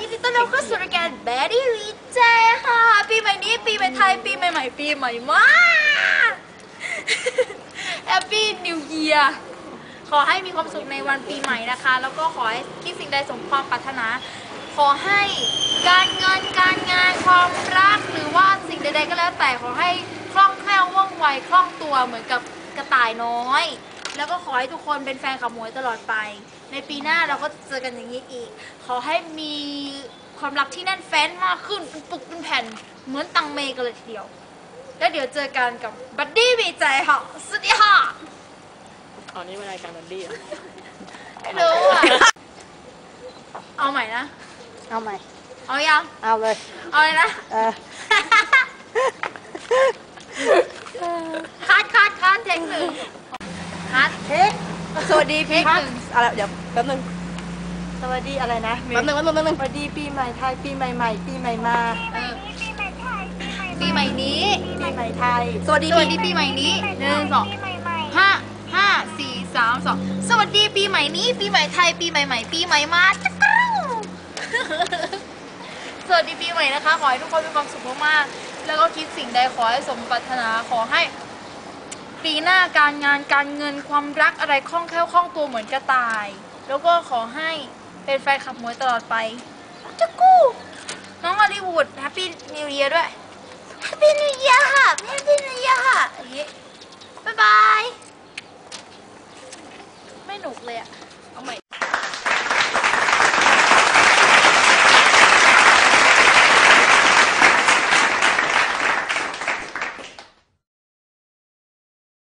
ยินดีต้อนรับเข้าสู่รายการแบดดี้วีเจค่ะ ปีใหม่นี้ปีใหม่ไทย ปีใหม่ใหม่ปีใหม่มากแฮปปี้นิวเยียร์ขอให้มีความสุขในวันปีใหม่นะคะ แล้วก็ขอให้คิดสิ่งใดสมความปรารถนา ขอให้การเงินการงานความรักหรือว่าสิ่งใดๆก็แล้วแต่ขอให้คล่องแคล่วว่องไวคล่องตัวเหมือนกับกระต่ายน้อย แล้วก็ขอให้ทุกคนเป็นแฟนขับหมวยตลอดไป ในปีหน้าเราก็จะเจอกันอย่างนี้อีก ขอให้มีความรักที่แน่นแฟ้นมากขึ้นเป็นปึกเป็นแผ่นเหมือนตังเมกันเลยทีเดียว แล้วเดี๋ยวเจอกันกับบัดดี้วีใจค่ะสวัสดีค่ะอ๋อนี่เป็นรายการบันดี้เหรอไม่รู้อะเอาใหม่นะ เอาใหม่ เอายัง เอาเลย เอาเลยนะ เออคัดคัดคัดเทคหนึ่ง คัดเฮ้สวัสดีพี่ครัพับดอะไรเดี๋ยวแป๊บนึงสวัสดีอะไรนะมีแป๊บนึงแป๊บนึงแป๊บนึงสวัสดีปีใหม่ไทยปีใหม่ใหม่ปีใหม่มาเออปีใหม่นี้ปีใหม่ไทยสวัสดีสวัสดีปีใหม่นี้หนึ่งสองห้าห้าสี่สามสองสวัสดีปีใหม่นี้ ปีใหม่ไทยปีใหม่ใหม่ปีใหม่มาจักรูสวัสดีปีใหม่นะคะ ขอให้ทุกคนมีความสุขมากๆแล้วก็คิดสิ่งใดขอให้สมปรารถนาขอให้ ปีหน้าการงานการเงินความรักอะไรคล่องแคล่วคล่องตัวเหมือนกระต่าย แล้วก็ขอให้เป็นแฟนขับมวยตลอดไปจักกู้น้องฮอลลีวูดแฮปปี้นิวเ a ียด้วยแฮปปี้นิวเ a ียค่ะแฮปปี้นิวเ a ียค่ะอย่างงี้บ๊ายบาย ไม่หนุกเลยอะเอาใหม่